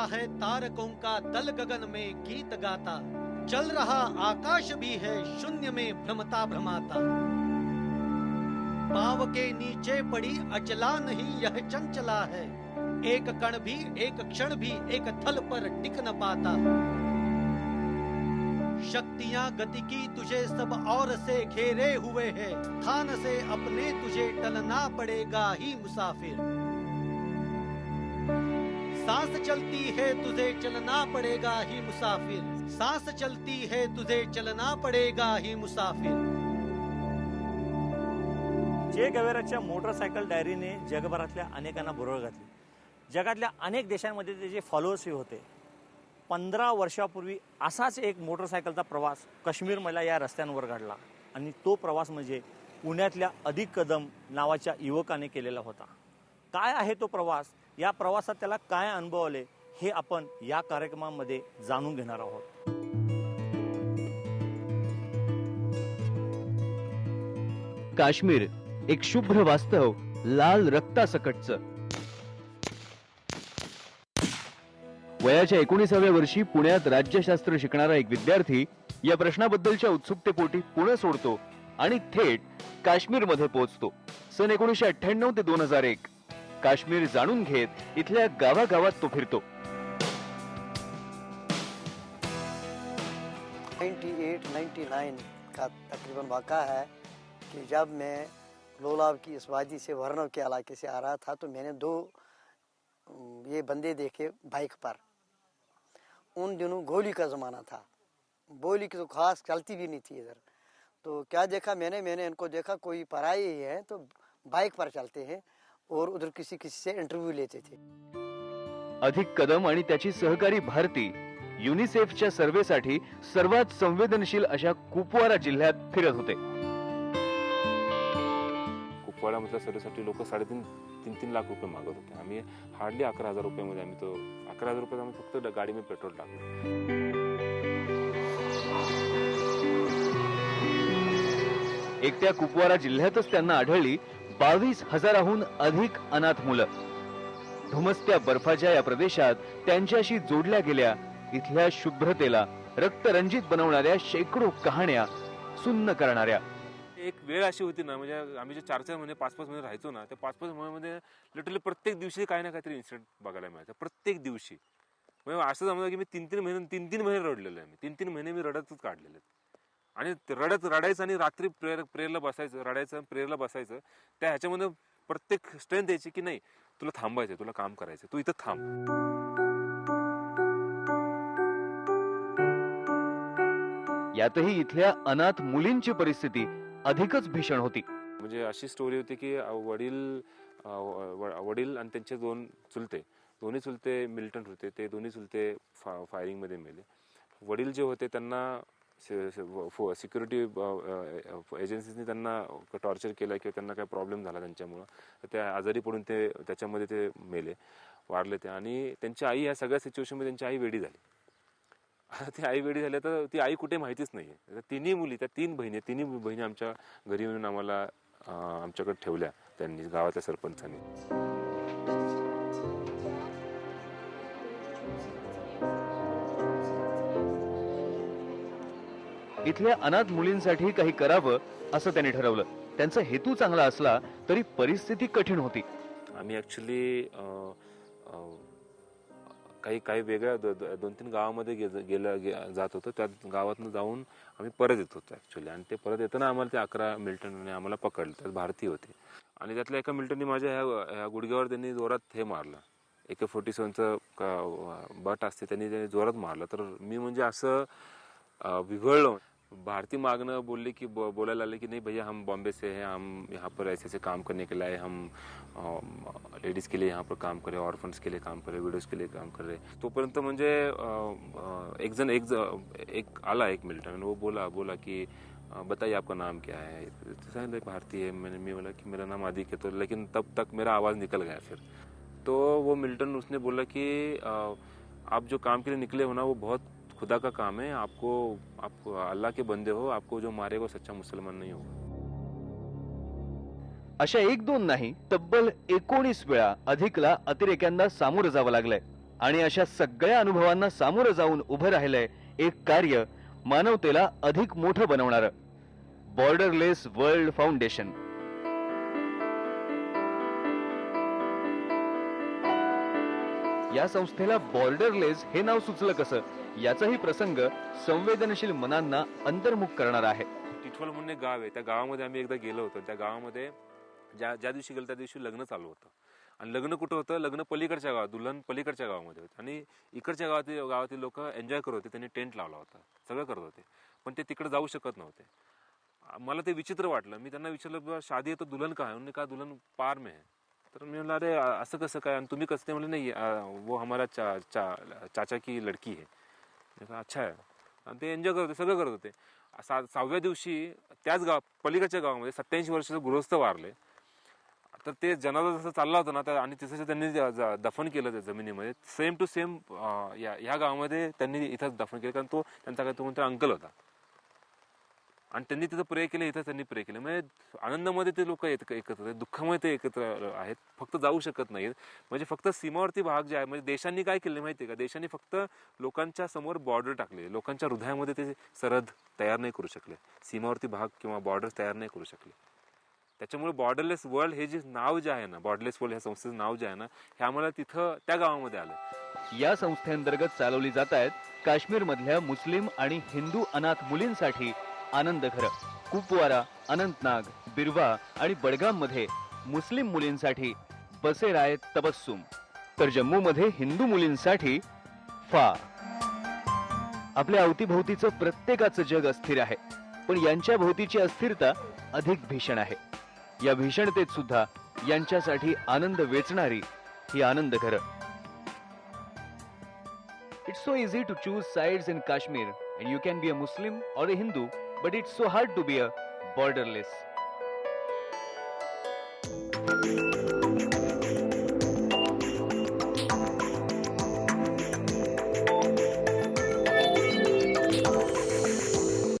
रहा है तारकों का दल गगन में गीत गाता। चल रहा आकाश भी है शून्य में भ्रमता भ्रमाता। पाव के नीचे पड़ी अचला नहीं यह चंचला है। एक कण भी, एक क्षण भी, एक थल पर टिक न पाता। शक्तियाँ गति की तुझे सब और से घेरे हुए है। स्थान से अपने तुझे टलना पड़ेगा ही मुसाफिर। सांस चलती है तुझे चलना पड़ेगा ही मुसाफिर। सांस चलती है तुझे चलना पड़ेगा ही मुसाफिर। जे गवेराच्या मोटरसायकल डायरीने जगभरातल्या अनेकांना बुरळ घातली. जगातल्या अनेक देशांमध्ये त्याचे फॉलोअर्सही होते पंधरा वर्षापूर्वी असाच एक मोटरसायकलचा प्रवास काश्मीरमधल्या या रस्त्यांवर घडला आणि तो प्रवास म्हणजे पुण्यातल्या अधिक कदम नावाच्या युवकाने केलेला होता. काय आहे तो प्रवास? या प्रवासात त्याला काय अनुभव आले हे आपण या कार्यक्रमामध्ये जाणून घेणार आहोत. काश्मीर एक शुभ्र वास्तव लाल रक्तासकटचं. वयाच्या एकोणीसाव्या वर्षी पुण्यात राज्यशास्त्र शिकणारा एक विद्यार्थी या प्रश्नाबद्दलच्या उत्सुकतेपोटी पुणे सोडतो आणि थेट काश्मीरमध्ये पोहोचतो. सन एकोणीशे अठ्ठ्याण्णव ते दोन हजार एक. काश्मीर जाणून घेत इथल्या गावागावात तो फिरतो. 98 99 का तकरीबन वाक़ा है कि जब मैं लोलाब की इस वादी से वर्णव के इलाके से आ रहा था तो मैंने दो ये बंदे देखे बाइक पर। उन दिनों गोली का ज़माना था। गोली की तो खास चलती भी नहीं थी इधर। तो क्या देखा मैंने? मैंने इनको देखा, कोई पराई ही है तो बाइक पर चलते हैं। और उधर किसी किसी से इंटरव्यू लेते थे। अधिक कदम आणि त्याची सहकारी भारती युनिसेफच्या सर्वेसाठी सर्वात संवेदनशील अशा कुपवारा जिल्ह्यात फिरत होते. कुपवाड्यामधल्या सर्वेसाठी लोक साडेतीन तीन तीन लाख रुपये मागत होते. आम्ही हार्डली अकरा हजार रुपयामध्ये आम्ही तो अकरा हजार रुपयात आम्ही फक्त गाडीमध्ये पेट्रोल टाकलो. एकट्या कुपवारा जिल्ह्यातच त्यांना आढळली बावीस हजाराहून अधिक अनाथ मुलं. धुमसत्या बर्फाच्या या प्रदेशात त्यांच्याशी जोडल्या गेल्या इथल्या शुभ्रतेला रक्तरंजित बनवणाऱ्या शेकडो कहाण्या सुन्न करणाऱ्या. एक वेळ अशी होती ना म्हणजे आम्ही जे चार चार महिने पाच पाच महिने राहायचो ना त्या पाच पाच महिन्यामध्ये लिटरली प्रत्येक दिवशी काही ना काहीतरी इन्सिडेंट बघायला मिळायचं. प्रत्येक दिवशी. म्हणजे असं समजा की मी तीन तीन महिने तीन तीन महिने रडलेलो आहे मी. तीन तीन महिने मी रडतच काढलेले आहेत. आणि रडत रडायचं आणि रात्री प्रेयर प्रेयरला बसायचं रडायचं प्रेयरला बसायचं त्या ह्याच्यामध्ये प्रत्येक स्ट्रेंथ द्यायची की नाही तुला थांबायचं तुला काम करायचं तू इथं थांब. यातही इथल्या अनाथ मुलींची परिस्थिती अधिकच भीषण होती. म्हणजे अशी स्टोरी होती की वडील वडील आणि त्यांचे दोन चुलते दोन्ही चुलते मिलिटंट होते ते दोन्ही चुलते फा फायरिंगमध्ये मेले. वडील जे होते त्यांना सिक्युरिटी एजन्सीजनी त्यांना टॉर्चर केलं किंवा त्यांना काही प्रॉब्लेम झाला त्यांच्यामुळं तर त्या आजारी पडून ते त्याच्यामध्ये ते मेले वारले ते. आणि त्यांची आई ह्या सगळ्या सिच्युएशनमध्ये त्यांची आई वेडी झाली. आता ती आई वेळी झाली तर ती आई कुठे माहितीच नाही आहे तिन्ही मुली त्या तीन बहिणी तिन्ही बहिणी आमच्या घरी येऊन आम्हाला आमच्याकडे ठेवल्या त्यांनी गावातल्या सरपंचांनी. इथल्या अनाथ मुलींसाठी काही करावं असं त्यांनी ठरवलं. त्यांचा हेतू चांगला असला तरी परिस्थिती कठीण होती. आम्ही ऍक्च्युली काही काही वेगळ्या दोन तीन गावामध्ये गे- गेलं गे- जात होतो. त्या गावातनं जाऊन आम्ही परत येत होतो ऍक्च्युली आणि ते परत येताना आम्हाला ते अकरा मिल्टनने आम्हाला पकडलं. त्यात भारतीय होते. आणि त्यातल्या एका मिल्टनने माझ्या ह्या ह्या गुडघ्यावर त्यांनी जोरात हे मारलं. एके फोर्टी सेवनचं बट असते त्यांनी त्यांनी जोरात मारलं. तर मी म्हणजे असं विघळलो. भारती मागणं बोलले की बो- बोलायला आले की नहीं भैया हम बॉम्बे से हैं हम यहाँ पर ऐसे ऐसे काम करने के लिए हम लेडीज़ के लिए यहाँ पर काम करे ऑर्फन्स के लिए काम करे विडोज के लिए काम कर रहे तोपर्यंत अं, एक जण एक एक आला एक मिलिटन वो बोला बोला की बताइए आपका नाम क्या है? तो भारतीय है। मैंने मैं बोला कि मेरा नाम आदिक है। तो लेकिन तब तक मेरा आवाज़ निकल गया फिर। तो वो मिल्टन उसने बोला कि आप जो काम के लिए निकले हो ना वो बहुत खुदा का काम है आपको आप अल्लाह के बंदे हो आपको जो मारेगा वो सच्चा मुसलमान नहीं होगा। अशा एक दोन नाही तब्बल एकोणीस वेळा अधिकला अतिरेक्यांना सामोरं जावं लागलंय. आणि अशा सगळ्या अनुभवांना सामोरं जाऊन उभं राहिलंय एक कार्य मानवतेला अधिक मोठं बनवणार. Borderless world foundation. या संस्थेला बॉर्डरलेस हे नाव सुचलं कसं? याचाही प्रसंग संवेदनशील मनांना अंतर्मुख करणार आहे. टिठवल म्हणून एक गाव आहे. त्या गावामध्ये आम्ही एकदा गेलो होतो. त्या गावामध्ये ज्या ज्या दिवशी गेलो त्या दिवशी लग्न चालू होतं. आणि लग्न कुठं होतं? लग्न पलीकडच्या गावात दुल्हन पलीकडच्या गावामध्ये होतं. आणि इकडच्या गावातील गावातील लोक एन्जॉय करत होते. त्यांनी टेंट लावला होता. सगळं करत होते. पण ते तिकडे जाऊ शकत नव्हते. मला ते विचित्र वाटलं. मी त्यांना विचारलं शादी आहे तर दुल्हन का आहे उन्होंने का दुल्हन पार में है. तर मी म्हणलं अरे असं कसं काय? आणि तुम्ही कसं? ते म्हणले नाही वो हमारा चा, चा, चाचा की लडकी आहे अच्छा. आहे आणि ते एन्जॉय करत होते सगळं करत होते. सा सहाव्या दिवशी त्याच गाव पलीकडच्या गावामध्ये सत्याऐंशी वर्षाचं गृहस्थ वारले. तर ते जनाजा जसं चालला होता ना तर आणि तिथं त्यांनी ज- दफन केलं त्या जमिनीमध्ये. सेम टू सेम या ह्या गावामध्ये त्यांनी इथंच दफन केलं कारण तो त्यांचा काय तो म्हणतो अंकल होता. आणि त्यांनी तिथं प्रे केलं इथं त्यांनी प्रे केलं. म्हणजे आनंदामध्ये ते लोक एकत्र आहेत दुःखामध्ये ते एकत्र आहेत फक्त जाऊ शकत नाहीत. म्हणजे फक्त सीमावर्ती भाग जे आहे म्हणजे देशांनी काय केले आहे का? देशांनी फक्त लोकांच्या समोर बॉर्डर टाकले. लोकांच्या हृदयामध्ये ते सरहद तयार नाही करू शकले. सीमावर्ती भाग किंवा बॉर्डर तयार नाही करू शकले. त्याच्यामुळे बॉर्डरलेस वर्ल्ड हे जे नाव जे आहे ना बॉर्डरलेस वर्ल्ड ह्या संस्थेचं नाव जे आहे ना हे आम्हाला तिथं त्या गावामध्ये आलं या संस्थेअंतर्गत चालवली जात आहेत काश्मीर मधल्या मुस्लिम आणि हिंदू अनाथ मुलींसाठी आनंद घर कुपवारा अनंतनाग बिरवा आणि बडगाममध्ये मुस्लिम मुलींसाठी बसेराय तबस्सुम. तर जम्मू मध्ये हिंदू मुलींसाठी फा. आपल्या अवतीभोवतीचं प्रत्येकाचं जग अस्थिर आहे पण यांच्या भोवतीची अस्थिरता अधिक भीषण आहे. या भीषणतेत सुद्धा यांच्यासाठी आनंद वेचणारी ही Anand Ghar. It's so easy to choose sides in Kashmir and you can be a Muslim or a Hindu but it's so hard to be a borderless.